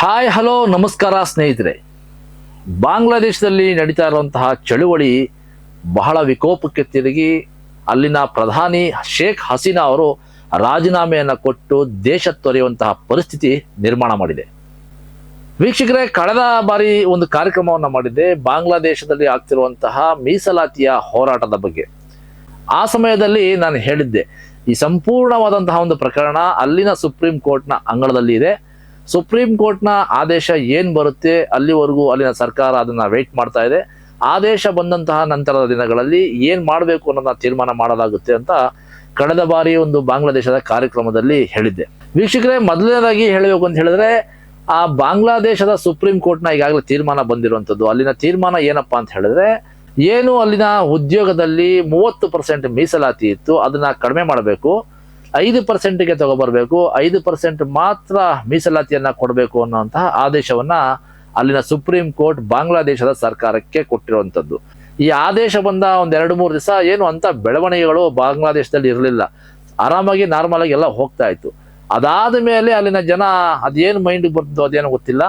Hi, hello, ನಮಸ್ಕಾರ ಸ್ನೇಹಿತರೆ. ಬಾಂಗ್ಲಾದೇಶದಲ್ಲಿ ನಡೀತಾ ಇರುವಂತಹ ಚಳುವಳಿ ಬಹಳ ವಿಕೋಪಕ್ಕೆ ತಿರುಗಿ ಅಲ್ಲಿನ ಪ್ರಧಾನಿ ಶೇಖ್ ಹಸೀನಾ ಅವರು ರಾಜೀನಾಮೆಯನ್ನು ಕೊಟ್ಟು ದೇಶ ತೊರೆಯುವಂತಹ ಪರಿಸ್ಥಿತಿ ನಿರ್ಮಾಣ ಮಾಡಿದೆ. ವೀಕ್ಷಕರೇ, ಕಳೆದ ಬಾರಿ ಒಂದು ಕಾರ್ಯಕ್ರಮವನ್ನು ಮಾಡಿದ್ದೆ. ಬಾಂಗ್ಲಾದೇಶದಲ್ಲಿ ಆಗ್ತಿರುವಂತಹ ಮೀಸಲಾತಿಯ ಹೋರಾಟದ ಬಗ್ಗೆ. ಆ ಸಮಯದಲ್ಲಿ ನಾನು ಹೇಳಿದ್ದೆ, ಈ ಸಂಪೂರ್ಣವಾದಂತಹ ಒಂದು ಪ್ರಕರಣ ಅಲ್ಲಿನ ಸುಪ್ರೀಂ ಕೋರ್ಟ್ನ ಅಂಗಳದಲ್ಲಿ ಇದೆ. ಸುಪ್ರೀಂ ಕೋರ್ಟ್ನ ಆದೇಶ ಏನು ಬರುತ್ತೆ ಅಲ್ಲಿವರೆಗೂ ಅಲ್ಲಿನ ಸರ್ಕಾರ ಅದನ್ನ ವೆಯ್ಟ್ ಮಾಡ್ತಾ ಇದೆ. ಆದೇಶ ಬಂದಂತಹ ನಂತರದ ದಿನಗಳಲ್ಲಿ ಏನು ಮಾಡಬೇಕು ಅನ್ನೋದನ್ನ ತೀರ್ಮಾನ ಮಾಡಲಾಗುತ್ತೆ ಅಂತ ಕಳೆದ ಬಾರಿ ಒಂದು ಬಾಂಗ್ಲಾದೇಶದ ಕಾರ್ಯಕ್ರಮದಲ್ಲಿ ಹೇಳಿದ್ದೆ. ವೀಕ್ಷಕರೇ, ಮೊದಲನೇದಾಗಿ ಹೇಳಬೇಕು ಅಂತ ಹೇಳಿದ್ರೆ, ಆ ಬಾಂಗ್ಲಾದೇಶದ ಸುಪ್ರೀಂ ಕೋರ್ಟ್ನ ಈಗಾಗಲೇ ತೀರ್ಮಾನ ಬಂದಿರುವಂಥದ್ದು. ಅಲ್ಲಿನ ತೀರ್ಮಾನ ಏನಪ್ಪಾ ಅಂತ ಹೇಳಿದ್ರೆ, ಏನು ಅಲ್ಲಿನ ಉದ್ಯೋಗದಲ್ಲಿ ಮೂವತ್ತು ಪರ್ಸೆಂಟ್ ಮೀಸಲಾತಿ ಇತ್ತು, ಅದನ್ನ ಕಡಿಮೆ ಮಾಡಬೇಕು. ಐದು ಪರ್ಸೆಂಟ್ಗೆ ತಗೊಬರ್ಬೇಕು, ಐದು ಪರ್ಸೆಂಟ್ ಮಾತ್ರ ಮೀಸಲಾತಿಯನ್ನ ಕೊಡಬೇಕು ಅನ್ನುವಂತಹ ಆದೇಶವನ್ನ ಅಲ್ಲಿನ ಸುಪ್ರೀಂ ಕೋರ್ಟ್ ಬಾಂಗ್ಲಾದೇಶದ ಸರ್ಕಾರಕ್ಕೆ ಕೊಟ್ಟಿರುವಂಥದ್ದು. ಈ ಆದೇಶ ಬಂದ ಒಂದ್ ಎರಡು ಮೂರು ದಿವಸ ಏನು ಅಂತ ಬೆಳವಣಿಗೆಗಳು ಬಾಂಗ್ಲಾದೇಶದಲ್ಲಿ ಇರಲಿಲ್ಲ. ಆರಾಮಾಗಿ ನಾರ್ಮಲ್ ಆಗಿ ಎಲ್ಲ ಹೋಗ್ತಾ ಇತ್ತು. ಅದಾದ ಮೇಲೆ ಅಲ್ಲಿನ ಜನ ಅದೇನು ಮೈಂಡ್ ಬರ್ತದೋ ಅದೇನು ಗೊತ್ತಿಲ್ಲ.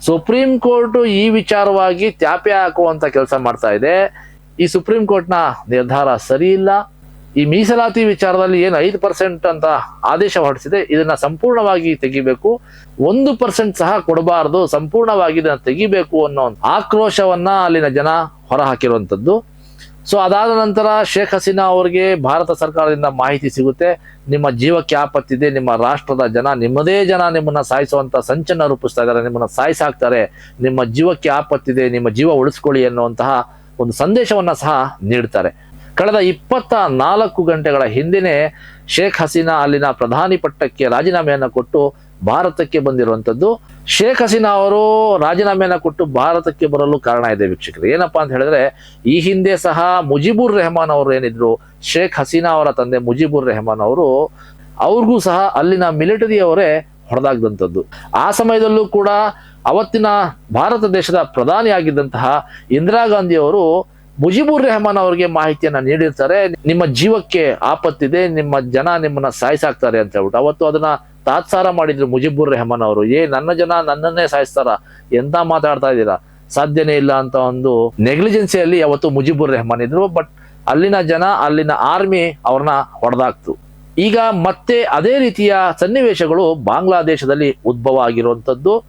ಸುಪ್ರೀಂ ಕೋರ್ಟ್ ಈ ವಿಚಾರವಾಗಿ ತ್ಯಾಪೆ ಹಾಕುವಂತ ಕೆಲಸ ಮಾಡ್ತಾ ಇದೆ. ಈ ಸುಪ್ರೀಂ ಕೋರ್ಟ್ನ ನಿರ್ಧಾರ ಸರಿ ಇಲ್ಲ. ಈ ಮೀಸಲಾತಿ ವಿಚಾರದಲ್ಲಿ ಏನು ಐದು ಪರ್ಸೆಂಟ್ ಅಂತ ಆದೇಶ ಹೊರಡಿಸಿದೆ, ಇದನ್ನ ಸಂಪೂರ್ಣವಾಗಿ ತೆಗಿಬೇಕು. ಒಂದು ಪರ್ಸೆಂಟ್ ಸಹ ಕೊಡಬಾರದು, ಸಂಪೂರ್ಣವಾಗಿ ಇದನ್ನ ತೆಗಿಬೇಕು ಅನ್ನೋ ಆಕ್ರೋಶವನ್ನ ಅಲ್ಲಿನ ಜನ ಹೊರ ಹಾಕಿರುವಂಥದ್ದು ಸೊ ಅದಾದ ನಂತರ ಶೇಖ್ ಹಸೀನಾ ಅವರಿಗೆ ಭಾರತ ಸರ್ಕಾರದಿಂದ ಮಾಹಿತಿ ಸಿಗುತ್ತೆ. ನಿಮ್ಮ ಜೀವಕ್ಕೆ ಆಪತ್ತಿದೆ, ನಿಮ್ಮ ರಾಷ್ಟ್ರದ ಜನ ನಿಮ್ಮದೇ ಜನ ನಿಮ್ಮನ್ನ ಸಾಯಿಸುವಂತ ಸಂಚನ್ನ ರೂಪಿಸ್ತಾ ಇದ್ದಾರೆ, ನಿಮ್ಮನ್ನ ಸಾಯಿಸಾಕ್ತಾರೆ, ನಿಮ್ಮ ಜೀವಕ್ಕೆ ಆಪತ್ತಿದೆ, ನಿಮ್ಮ ಜೀವ ಉಳಿಸ್ಕೊಳ್ಳಿ ಅನ್ನುವಂತಹ ಒಂದು ಸಂದೇಶವನ್ನ ಸಹ ನೀಡ್ತಾರೆ. ಕಳೆದ ಇಪ್ಪತ್ತ ನಾಲ್ಕು ಗಂಟೆಗಳ ಹಿಂದೆಯೇ ಶೇಖ್ ಹಸೀನಾ ಅಲ್ಲಿನ ಪ್ರಧಾನಿ ಪಟ್ಟಕ್ಕೆ ರಾಜೀನಾಮೆಯನ್ನು ಕೊಟ್ಟು ಭಾರತಕ್ಕೆ ಬಂದಿರುವಂಥದ್ದು. ಶೇಖ್ ಹಸೀನಾ ಅವರು ರಾಜೀನಾಮೆಯನ್ನು ಕೊಟ್ಟು ಭಾರತಕ್ಕೆ ಬರಲು ಕಾರಣ ಇದೆ ವೀಕ್ಷಕರು. ಏನಪ್ಪಾ ಅಂತ ಹೇಳಿದ್ರೆ, ಈ ಹಿಂದೆ ಸಹ ಮುಜಿಬುರ್ ರೆಹಮಾನ್ ಅವರು ಏನಿದ್ರು, ಶೇಖ್ ಹಸೀನಾ ಅವರ ತಂದೆ ಮುಜೀಬುರ್ ರೆಹಮಾನ್ ಅವರು, ಅವ್ರಿಗೂ ಸಹ ಅಲ್ಲಿನ ಮಿಲಿಟರಿ ಅವರೇ ಹೊಡೆದಾಗದಂಥದ್ದು ಆ ಸಮಯದಲ್ಲೂ ಕೂಡ ಅವತ್ತಿನ ಭಾರತ ದೇಶದ ಪ್ರಧಾನಿ ಆಗಿದ್ದಂತಹ ಇಂದಿರಾ ಗಾಂಧಿ ಅವರು ಮುಜಿಬುರ್ ರೆಹಮಾನ್ ಅವರಿಗೆ ಮಾಹಿತಿಯನ್ನ ನೀಡಿರ್ತಾರೆ. ನಿಮ್ಮ ಜೀವಕ್ಕೆ ಆಪತ್ತಿದೆ, ನಿಮ್ಮ ಜನ ನಿಮ್ಮನ್ನ ಸಾಯಿಸಾಕ್ತಾರೆ ಅಂತ ಹೇಳ್ಬಿಟ್ಟು. ಅವತ್ತು ಅದನ್ನ ತಾತ್ಸಾರ ಮಾಡಿದ್ರು ಮುಜಿಬುರ್ ರೆಹಮಾನ್ ಅವರು. ಏ, ನನ್ನ ಜನ ನನ್ನನ್ನೇ ಸಾಯಿಸ್ತಾರ? ಎಂತ ಮಾತಾಡ್ತಾ ಇದ್ದೀರಾ? ಸಾಧ್ಯನೇ ಇಲ್ಲ ಅಂತ ಒಂದು ನೆಗ್ಲಿಜೆನ್ಸಿಯಲ್ಲಿ ಅವತ್ತು ಮುಜಿಬುರ್ ರೆಹಮಾನ್ ಇದ್ರು. ಬಟ್ ಅಲ್ಲಿನ ಜನ, ಅಲ್ಲಿನ ಆರ್ಮಿ ಅವ್ರನ್ನ ಹೊಡೆದಾಕ್ತು. ಈಗ ಮತ್ತೆ ಅದೇ ರೀತಿಯ ಸನ್ನಿವೇಶಗಳು ಬಾಂಗ್ಲಾದೇಶದಲ್ಲಿ ಉದ್ಭವ ಆಗಿರುವಂಥದ್ದು.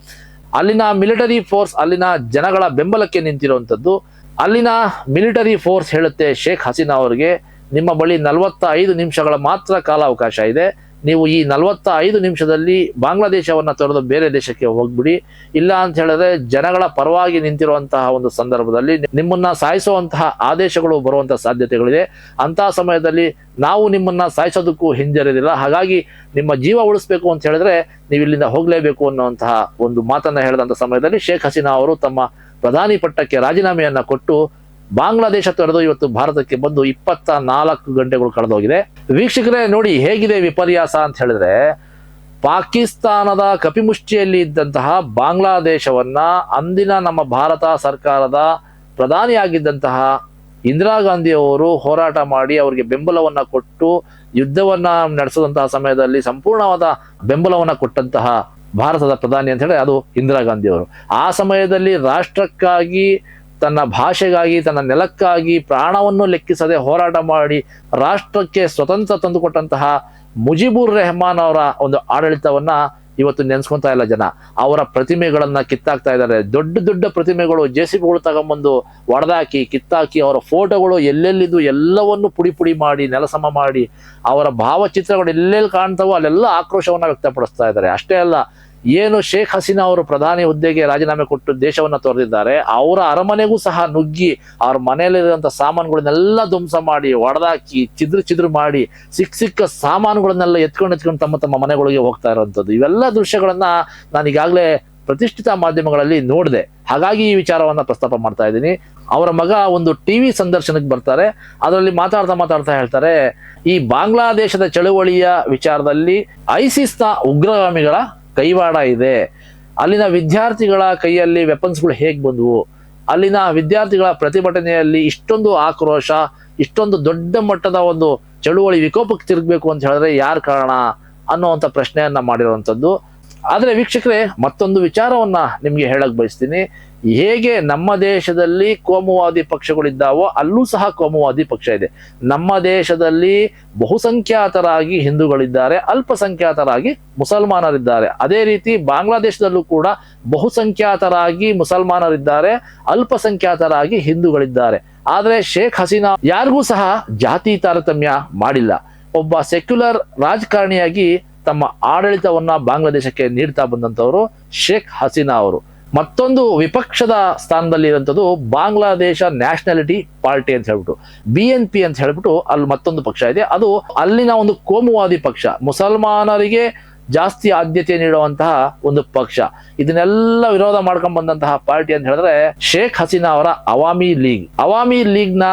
ಅಲ್ಲಿನ ಮಿಲಿಟರಿ ಫೋರ್ಸ್, ಅಲ್ಲಿನ ಜನಗಳ ಬೆಂಬಲಕ್ಕೆ ನಿಂತಿರುವಂಥದ್ದು. ಅಲ್ಲಿನ ಮಿಲಿಟರಿ ಫೋರ್ಸ್ ಹೇಳುತ್ತೆ ಶೇಖ್ ಹಸೀನಾ ಅವರಿಗೆ, ನಿಮ್ಮ ಬಳಿ ನಲವತ್ತ ಐದು ನಿಮಿಷಗಳ ಮಾತ್ರ ಕಾಲಾವಕಾಶ ಇದೆ. ನೀವು ಈ ನಲವತ್ತ ಐದು ನಿಮಿಷದಲ್ಲಿ ಬಾಂಗ್ಲಾದೇಶವನ್ನು ತೊರೆದು ಬೇರೆ ದೇಶಕ್ಕೆ ಹೋಗ್ಬಿಡಿ. ಇಲ್ಲ ಅಂತ ಹೇಳಿದ್ರೆ ಜನಗಳ ಪರವಾಗಿ ನಿಂತಿರುವಂತಹ ಒಂದು ಸಂದರ್ಭದಲ್ಲಿ ನಿಮ್ಮನ್ನ ಸಾಯಿಸುವಂತಹ ಆದೇಶಗಳು ಬರುವಂತಹ ಸಾಧ್ಯತೆಗಳಿದೆ. ಅಂತಹ ಸಮಯದಲ್ಲಿ ನಾವು ನಿಮ್ಮನ್ನ ಸಾಯಿಸೋದಕ್ಕೂ ಹಿಂಜರಿದಿಲ್ಲ. ಹಾಗಾಗಿ ನಿಮ್ಮ ಜೀವ ಉಳಿಸ್ಬೇಕು ಅಂತ ಹೇಳಿದ್ರೆ ನೀವು ಇಲ್ಲಿಂದ ಹೋಗಲೇಬೇಕು ಅನ್ನುವಂತಹ ಒಂದು ಮಾತನ್ನ ಹೇಳಿದಂತ ಸಮಯದಲ್ಲಿ ಶೇಖ್ ಹಸೀನಾ ಅವರು ತಮ್ಮ ಪ್ರಧಾನಿ ಪಟ್ಟಕ್ಕೆ ರಾಜೀನಾಮೆಯನ್ನು ಕೊಟ್ಟು ಬಾಂಗ್ಲಾದೇಶ ತೊರೆದು ಇವತ್ತು ಭಾರತಕ್ಕೆ ಬಂದು ಇಪ್ಪತ್ತ ನಾಲ್ಕು ಗಂಟೆಗಳು ಕಳೆದೋಗಿದೆ. ವೀಕ್ಷಕರೇ, ನೋಡಿ ಹೇಗಿದೆ ವಿಪರ್ಯಾಸ ಅಂತ ಹೇಳಿದ್ರೆ, ಪಾಕಿಸ್ತಾನದ ಕಪಿಮುಷ್ಟಿಯಲ್ಲಿ ಇದ್ದಂತಹ ಬಾಂಗ್ಲಾದೇಶವನ್ನ ಅಂದಿನ ನಮ್ಮ ಭಾರತ ಸರ್ಕಾರದ ಪ್ರಧಾನಿಯಾಗಿದ್ದಂತಹ ಇಂದಿರಾ ಗಾಂಧಿ ಅವರು ಹೋರಾಟ ಮಾಡಿ ಅವರಿಗೆ ಬೆಂಬಲವನ್ನ ಕೊಟ್ಟು ಯುದ್ಧವನ್ನ ನಡೆಸಿದಂತಹ ಸಮಯದಲ್ಲಿ ಸಂಪೂರ್ಣವಾದ ಬೆಂಬಲವನ್ನ ಕೊಟ್ಟಂತಹ ಭಾರತದ ಪ್ರಧಾನಿ ಅಂತ ಹೇಳಿ ಅದು ಇಂದಿರಾ ಗಾಂಧಿ ಅವರು ಆ ಸಮಯದಲ್ಲಿ ರಾಷ್ಟ್ರಕ್ಕಾಗಿ, ತನ್ನ ಭಾಷೆಗಾಗಿ, ತನ್ನ ನೆಲಕ್ಕಾಗಿ ಪ್ರಾಣವನ್ನು ಲೆಕ್ಕಿಸದೆ ಹೋರಾಟ ಮಾಡಿ ರಾಷ್ಟ್ರಕ್ಕೆ ಸ್ವತಂತ್ರ ತಂದುಕೊಟ್ಟಂತಹ ಮುಜಿಬುರ್ ರೆಹಮಾನ್ ಅವರ ಒಂದು ಆಡಳಿತವನ್ನ ಇವತ್ತು ನೆನ್ಸ್ಕೊಂತಾ ಇಲ್ಲ ಜನ. ಅವರ ಪ್ರತಿಮೆಗಳನ್ನ ಕಿತ್ತಾಕ್ತಾ ಇದ್ದಾರೆ. ದೊಡ್ಡ ದೊಡ್ಡ ಪ್ರತಿಮೆಗಳು ಜೆ ಸಿ ಬಿಗಳು ತಗೊಂಬಂದು ಒಡೆದಾಕಿ, ಕಿತ್ತಾಕಿ, ಅವರ ಫೋಟೋಗಳು ಎಲ್ಲೆಲ್ಲಿದ್ದು ಎಲ್ಲವನ್ನು ಪುಡಿ ಪುಡಿ ಮಾಡಿ, ನೆಲಸಮ ಮಾಡಿ, ಅವರ ಭಾವಚಿತ್ರಗಳು ಎಲ್ಲೆಲ್ಲಿ ಕಾಣ್ತಾವೋ ಅಲ್ಲೆಲ್ಲ ಆಕ್ರೋಶವನ್ನ ವ್ಯಕ್ತಪಡಿಸ್ತಾ ಇದ್ದಾರೆ. ಅಷ್ಟೇ ಅಲ್ಲ ಏನು ಶೇಖ್ ಹಸೀನಾ ಅವರು ಪ್ರಧಾನಿ ಹುದ್ದೆಗೆ ರಾಜೀನಾಮೆ ಕೊಟ್ಟು ದೇಶವನ್ನ ತೊರೆದಿದ್ದಾರೆ, ಅವರ ಅರಮನೆಗೂ ಸಹ ನುಗ್ಗಿ, ಅವ್ರ ಮನೆಯಲ್ಲಿರುವಂತ ಸಾಮಾನುಗಳನ್ನೆಲ್ಲ ಧ್ವಂಸ ಮಾಡಿ, ಒಡೆದಾಕಿ, ಚಿದ್ರು ಚಿದ್ರು ಮಾಡಿ, ಸಿಕ್ಕ ಸಿಕ್ಕ ಸಾಮಾನುಗಳನ್ನೆಲ್ಲ ಎತ್ಕೊಂಡು ಎತ್ಕೊಂಡು ತಮ್ಮ ತಮ್ಮ ಮನೆಗಳಿಗೆ ಹೋಗ್ತಾ ಇರುವಂತದ್ದು. ಇವೆಲ್ಲ ದೃಶ್ಯಗಳನ್ನು ನಾನು ಈಗಾಗಲೇ ಪ್ರತಿಷ್ಠಿತ ಮಾಧ್ಯಮಗಳಲ್ಲಿ ನೋಡಿದೆ. ಹಾಗಾಗಿ ಈ ವಿಚಾರವನ್ನ ಪ್ರಸ್ತಾಪ ಮಾಡ್ತಾ ಇದ್ದೀನಿ. ಅವರ ಮಗ ಒಂದು ಟಿವಿ ಸಂದರ್ಶನಕ್ಕೆ ಬರ್ತಾರೆ. ಅದರಲ್ಲಿ ಮಾತಾಡ್ತಾ ಮಾತಾಡ್ತಾ ಹೇಳ್ತಾರೆ, ಈ ಬಾಂಗ್ಲಾದೇಶದ ಚಳುವಳಿಯ ವಿಚಾರದಲ್ಲಿ ಐಸಿಸ್ನ ಉಗ್ರಗಾಮಿಗಳ ಕೈವಾಡ ಇದೆ. ಅಲ್ಲಿನ ವಿದ್ಯಾರ್ಥಿಗಳ ಕೈಯಲ್ಲಿ ವೆಪನ್ಸ್ಗಳು ಹೇಗೆ ಬಂದವು? ಅಲ್ಲಿನ ವಿದ್ಯಾರ್ಥಿಗಳ ಪ್ರತಿಭಟನೆಯಲ್ಲಿ ಇಷ್ಟೊಂದು ಆಕ್ರೋಶ, ಇಷ್ಟೊಂದು ದೊಡ್ಡ ಮಟ್ಟದ ಒಂದು ಚಳುವಳಿ, ವಿಕೋಪಕ್ಕೆ ತಿರುಗಬೇಕು ಅಂತ ಹೇಳಿದ್ರೆ ಯಾರು ಕಾರಣ ಅನ್ನುವಂಥ ಪ್ರಶ್ನೆಯನ್ನ ಮಾಡಿರುವಂಥದ್ದು. ಆದರೆ ವೀಕ್ಷಕರೇ, ಮತ್ತೊಂದು ವಿಚಾರವನ್ನ ನಿಮಗೆ ಹೇಳಕ್ ಬಯಸ್ತೀನಿ. ಹೇಗೆ ನಮ್ಮ ದೇಶದಲ್ಲಿ ಕೋಮುವಾದಿ ಪಕ್ಷಗಳಿದ್ದಾವೋ ಅಲ್ಲೂ ಸಹ ಕೋಮುವಾದಿ ಪಕ್ಷ ಇದೆ. ನಮ್ಮ ದೇಶದಲ್ಲಿ ಬಹುಸಂಖ್ಯಾತರಾಗಿ ಹಿಂದೂಗಳಿದ್ದಾರೆ, ಅಲ್ಪಸಂಖ್ಯಾತರಾಗಿ ಮುಸಲ್ಮಾನರಿದ್ದಾರೆ. ಅದೇ ರೀತಿ ಬಾಂಗ್ಲಾದೇಶದಲ್ಲೂ ಕೂಡ ಬಹುಸಂಖ್ಯಾತರಾಗಿ ಮುಸಲ್ಮಾನರಿದ್ದಾರೆ, ಅಲ್ಪಸಂಖ್ಯಾತರಾಗಿ ಹಿಂದೂಗಳಿದ್ದಾರೆ. ಆದರೆ ಶೇಖ್ ಹಸೀನಾ ಯಾರಿಗೂ ಸಹ ಜಾತಿ ತಾರತಮ್ಯ ಮಾಡಿಲ್ಲ. ಒಬ್ಬ ಸೆಕ್ಯುಲರ್ ರಾಜಕಾರಣಿಯಾಗಿ ತಮ್ಮ ಆಡಳಿತವನ್ನ ಬಾಂಗ್ಲಾದೇಶಕ್ಕೆ ನೀಡ್ತಾ ಬಂದಂತವರು ಶೇಖ್ ಹಸೀನಾ ಅವರು. ಮತ್ತೊಂದು ವಿಪಕ್ಷದ ಸ್ಥಾನದಲ್ಲಿ ಇರುವಂಥದ್ದು ಬಾಂಗ್ಲಾದೇಶ ನ್ಯಾಷನಾಲಿಟಿ ಪಾರ್ಟಿ ಅಂತ ಹೇಳ್ಬಿಟ್ಟು, ಬಿ ಎನ್ ಪಿ ಅಂತ ಹೇಳ್ಬಿಟ್ಟು ಅಲ್ಲಿ ಮತ್ತೊಂದು ಪಕ್ಷ ಇದೆ. ಅದು ಅಲ್ಲಿನ ಒಂದು ಕೋಮುವಾದಿ ಪಕ್ಷ, ಮುಸಲ್ಮಾನರಿಗೆ ಜಾಸ್ತಿ ಆದ್ಯತೆ ನೀಡುವಂತಹ ಒಂದು ಪಕ್ಷ. ಇದನ್ನೆಲ್ಲ ವಿರೋಧ ಮಾಡ್ಕೊಂಡ್ ಬಂದಂತಹ ಪಾರ್ಟಿ ಅಂತ ಹೇಳಿದ್ರೆ ಶೇಖ್ ಹಸೀನಾ ಅವರ ಅವಾಮಿ ಲೀಗ್. ಅವಾಮಿ ಲೀಗ್ನ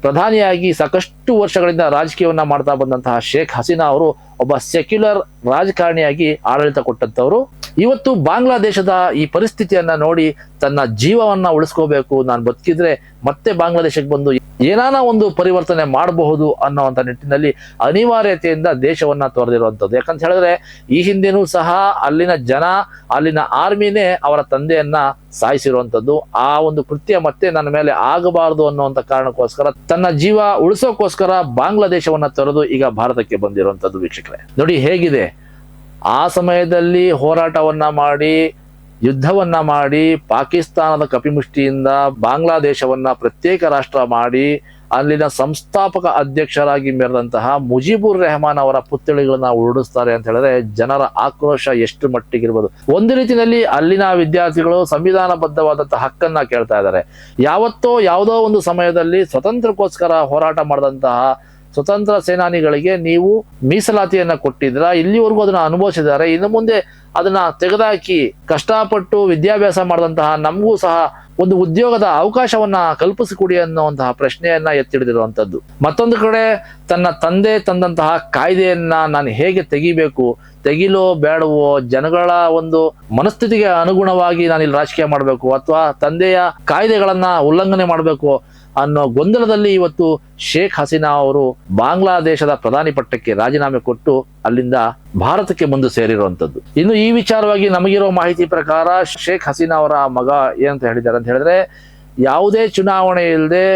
ಪ್ರಧಾನಿಯಾಗಿ ಸಾಕಷ್ಟು ವರ್ಷಗಳಿಂದ ರಾಜಕೀಯವನ್ನ ಮಾಡ್ತಾ ಬಂದಂತಹ ಶೇಖ್ ಹಸೀನಾ ಅವರು ಒಬ್ಬ ಸೆಕ್ಯುಲರ್ ರಾಜಕಾರಣಿಯಾಗಿ ಆಡಳಿತ ಕೊಟ್ಟಂತವರು ಇವತ್ತು ಬಾಂಗ್ಲಾದೇಶದ ಈ ಪರಿಸ್ಥಿತಿಯನ್ನ ನೋಡಿ ತನ್ನ ಜೀವವನ್ನ ಉಳಿಸ್ಕೋಬೇಕು ನಾನು ಬದುಕಿದ್ರೆ ಮತ್ತೆ ಬಾಂಗ್ಲಾದೇಶಕ್ಕೆ ಬಂದು ಏನಾನ ಒಂದು ಪರಿವರ್ತನೆ ಮಾಡಬಹುದು ಅನ್ನೋವಂಥ ನಿಟ್ಟಿನಲ್ಲಿ ಅನಿವಾರ್ಯತೆಯಿಂದ ದೇಶವನ್ನ ತೊರೆದಿರುವಂಥದ್ದು. ಯಾಕಂತ ಹೇಳಿದ್ರೆ ಈ ಹಿಂದೆನೂ ಸಹ ಅಲ್ಲಿನ ಜನ, ಅಲ್ಲಿನ ಆರ್ಮಿನೇ ಅವರ ತಂದೆಯನ್ನ ಸಾಯಿಸಿರುವಂಥದ್ದು. ಆ ಒಂದು ಕೃತ್ಯ ಮತ್ತೆ ನನ್ನ ಮೇಲೆ ಆಗಬಾರದು ಅನ್ನುವಂಥ ಕಾರಣಕ್ಕೋಸ್ಕರ ತನ್ನ ಜೀವ ಉಳಿಸೋಕ್ಕೋಸ್ಕರ ಬಾಂಗ್ಲಾದೇಶವನ್ನ ತೊರೆದು ಈಗ ಭಾರತಕ್ಕೆ ಬಂದಿರುವಂಥದ್ದು ವೀಕ್ಷಕರೇ ನೋಡಿ ಹೇಗಿದೆ, ಆ ಸಮಯದಲ್ಲಿ ಹೋರಾಟವನ್ನ ಮಾಡಿ, ಯುದ್ಧವನ್ನ ಮಾಡಿ, ಪಾಕಿಸ್ತಾನದ ಕಪಿಮುಷ್ಟಿಯಿಂದ ಬಾಂಗ್ಲಾದೇಶವನ್ನ ಪ್ರತ್ಯೇಕ ರಾಷ್ಟ್ರ ಮಾಡಿ, ಅಲ್ಲಿನ ಸಂಸ್ಥಾಪಕ ಅಧ್ಯಕ್ಷರಾಗಿ ಮೆರೆದಂತಹ ಮುಜೀಬುರ್ ರೆಹಮಾನ್ ಅವರ ಪುತ್ಥಳಿಗಳನ್ನ ಉರುಡಿಸ್ತಾರೆ ಅಂತ ಹೇಳಿದ್ರೆ ಜನರ ಆಕ್ರೋಶ ಎಷ್ಟು ಮಟ್ಟಿಗಿರ್ಬೋದು. ಒಂದು ರೀತಿಯಲ್ಲಿ ಅಲ್ಲಿನ ವಿದ್ಯಾರ್ಥಿಗಳು ಸಂವಿಧಾನಬದ್ಧವಾದಂತಹ ಹಕ್ಕನ್ನ ಕೇಳ್ತಾ ಇದ್ದಾರೆ. ಯಾವತ್ತೋ ಯಾವುದೋ ಒಂದು ಸಮಯದಲ್ಲಿ ಸ್ವತಂತ್ರಕ್ಕೋಸ್ಕರ ಹೋರಾಟ ಮಾಡಿದಂತಹ ಸ್ವತಂತ್ರ ಸೇನಾನಿಗಳಿಗೆ ನೀವು ಮೀಸಲಾತಿಯನ್ನ ಕೊಟ್ಟಿದ್ರ ಇಲ್ಲಿವರೆಗೂ ಅದನ್ನ ಅನುಭವಿಸಿದ್ದಾರೆ. ಇನ್ನು ಮುಂದೆ ಅದನ್ನ ತೆಗೆದಾಕಿ ಕಷ್ಟಪಟ್ಟು ವಿದ್ಯಾಭ್ಯಾಸ ಮಾಡಿದಂತಹ ನಮಗೂ ಸಹ ಒಂದು ಉದ್ಯೋಗದ ಅವಕಾಶವನ್ನ ಕಲ್ಪಿಸಿಕೊಡಿ ಅನ್ನುವಂತಹ ಪ್ರಶ್ನೆಯನ್ನ ಎತ್ತಿಡಿದಿರುವಂತದ್ದು ಮತ್ತೊಂದು ಕಡೆ ತನ್ನ ತಂದೆ ತಂದಂತಹ ಕಾಯ್ದೆಯನ್ನ ನಾನು ಹೇಗೆ ತೆಗಿಬೇಕು? ತೆಗಿಲೋ ಬೇಡವೋ ಜನಗಳ ಒಂದು ಮನಸ್ಥಿತಿಗೆ ಅನುಗುಣವಾಗಿ ನಾನು ಇಲ್ಲಿ ರಾಜಕೀಯ ಮಾಡಬೇಕು. ಅಥವಾ ತಂದೆಯ ಕಾಯ್ದೆಗಳನ್ನ ಉಲ್ಲಂಘನೆ ಮಾಡಬೇಕು? ಅನ್ನೋ ಗೊಂದಲದಲ್ಲಿ ಇವತ್ತು ಶೇಖ್ ಹಸೀನಾ ಅವರು ಬಾಂಗ್ಲಾದೇಶದ ಪ್ರಧಾನಿ ಪಟ್ಟಕ್ಕೆ ರಾಜೀನಾಮೆ ಕೊಟ್ಟು ಅಲ್ಲಿಂದ ಭಾರತಕ್ಕೆ ಮುಂದೆ ಸೇರಿರುವಂತದ್ದು ಇನ್ನು ಈ ವಿಚಾರವಾಗಿ ನಮಗಿರೋ ಮಾಹಿತಿ ಪ್ರಕಾರ ಶೇಖ್ ಹಸೀನಾ ಅವರ ಮಗ ಏನಂತ ಹೇಳಿದ್ದಾರೆ ಅಂತ ಹೇಳಿದ್ರೆ, ಯಾವುದೇ ಚುನಾವಣೆ ಇಲ್ಲದೆ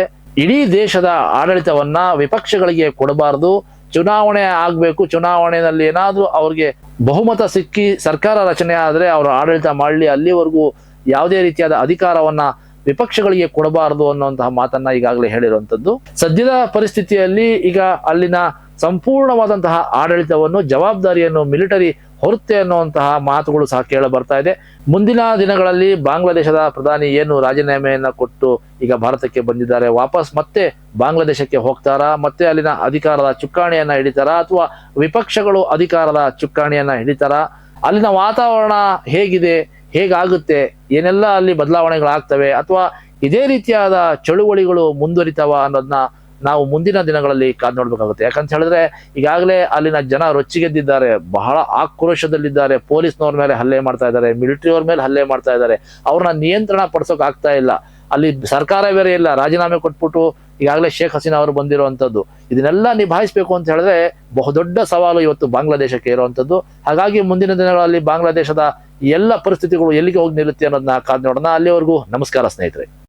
ಇಡೀ ದೇಶದ ಆಡಳಿತವನ್ನ ವಿಪಕ್ಷಗಳಿಗೆ ಕೊಡಬಾರದು. ಚುನಾವಣೆ ಆಗ್ಬೇಕು, ಚುನಾವಣೆಯಲ್ಲಿ ಏನಾದರೂ ಅವ್ರಿಗೆ ಬಹುಮತ ಸಿಕ್ಕಿ ಸರ್ಕಾರ ರಚನೆ ಆದ್ರೆ ಅವರು ಆಡಳಿತ ಮಾಡಲಿ, ಅಲ್ಲಿವರೆಗೂ ಯಾವುದೇ ರೀತಿಯಾದ ಅಧಿಕಾರವನ್ನ ವಿಪಕ್ಷಗಳಿಗೆ ಕೊಡಬಾರದು ಅನ್ನುವಂತಹ ಮಾತನ್ನ ಈಗಾಗಲೇ ಹೇಳಿರುವಂತದ್ದು ಸದ್ಯದ ಪರಿಸ್ಥಿತಿಯಲ್ಲಿ ಈಗ ಅಲ್ಲಿನ ಸಂಪೂರ್ಣವಾದಂತಹ ಆಡಳಿತವನ್ನು, ಜವಾಬ್ದಾರಿಯನ್ನು, ಮಿಲಿಟರಿ ಹೊರುತ್ತೆ ಅನ್ನುವಂತಹ ಮಾತುಗಳು ಸಹ ಕೇಳ ಬರ್ತಾ ಇದೆ. ಮುಂದಿನ ದಿನಗಳಲ್ಲಿ ಬಾಂಗ್ಲಾದೇಶದ ಪ್ರಧಾನಿ ಏನು ರಾಜೀನಾಮೆಯನ್ನ ಕೊಟ್ಟು ಈಗ ಭಾರತಕ್ಕೆ ಬಂದಿದ್ದಾರೆ, ವಾಪಸ್ ಮತ್ತೆ ಬಾಂಗ್ಲಾದೇಶಕ್ಕೆ ಹೋಗ್ತಾರಾ, ಮತ್ತೆ ಅಲ್ಲಿನ ಅಧಿಕಾರದ ಚುಕ್ಕಾಣಿಯನ್ನ ಹಿಡಿತಾರಾ, ಅಥವಾ ವಿಪಕ್ಷಗಳು ಅಧಿಕಾರದ ಚುಕ್ಕಾಣಿಯನ್ನ ಹಿಡಿತಾರಾ, ಅಲ್ಲಿನ ವಾತಾವರಣ ಹೇಗಿದೆ ಹೇಗಾಗುತ್ತೆ? ಏನೆಲ್ಲ ಅಲ್ಲಿ ಬದಲಾವಣೆಗಳಾಗ್ತವೆ? ಅಥವಾ ಇದೇ ರೀತಿಯಾದ ಚಳುವಳಿಗಳು ಮುಂದುವರಿತಾವ ಅನ್ನೋದನ್ನ ನಾವು ಮುಂದಿನ ದಿನಗಳಲ್ಲಿ ಕಾದು ನೋಡ್ಬೇಕಾಗುತ್ತೆ. ಯಾಕಂತ ಹೇಳಿದ್ರೆ, ಈಗಾಗಲೇ ಅಲ್ಲಿನ ಜನ ರೊಚ್ಚಿಗೆದ್ದಿದ್ದಾರೆ. ಬಹಳ ಆಕ್ರೋಶದಲ್ಲಿದ್ದಾರೆ. ಪೊಲೀಸ್ನವ್ರ ಮೇಲೆ ಹಲ್ಲೆ ಮಾಡ್ತಾ ಇದ್ದಾರೆ. ಮಿಲಿಟರಿಯವ್ರ ಮೇಲೆ ಹಲ್ಲೆ ಮಾಡ್ತಾ ಇದ್ದಾರೆ. ಅವ್ರನ್ನ ನಿಯಂತ್ರಣ ಪಡಿಸೋಕೆ ಆಗ್ತಾ ಇಲ್ಲ. ಅಲ್ಲಿ ಸರ್ಕಾರ ಬೇರೆ ಇಲ್ಲ. ರಾಜೀನಾಮೆ ಕೊಟ್ಬಿಟ್ಟು ಈಗಾಗಲೇ ಶೇಖ್ ಹಸೀನಾ ಅವರು ಬಂದಿರುವಂಥದ್ದು ಇದನ್ನೆಲ್ಲ ನಿಭಾಯಿಸಬೇಕು ಅಂತ ಹೇಳಿದ್ರೆ ಬಹುದೊಡ್ಡ ಸವಾಲು ಇವತ್ತು ಬಾಂಗ್ಲಾದೇಶಕ್ಕೆ ಇರುವಂಥದ್ದು ಹಾಗಾಗಿ ಮುಂದಿನ ದಿನಗಳಲ್ಲಿ ಬಾಂಗ್ಲಾದೇಶದ ಎಲ್ಲ ಪರಿಸ್ಥಿತಿಗಳು ಎಲ್ಲಿಗೆ ಹೋಗಿ ನಿಲ್ಲುತ್ತೆ ಅನ್ನೋದನ್ನ ಕಾದ್ ನೋಡೋಣ ಅಲ್ಲಿವರೆಗೂ ನಮಸ್ಕಾರ ಸ್ನೇಹಿತರೆ.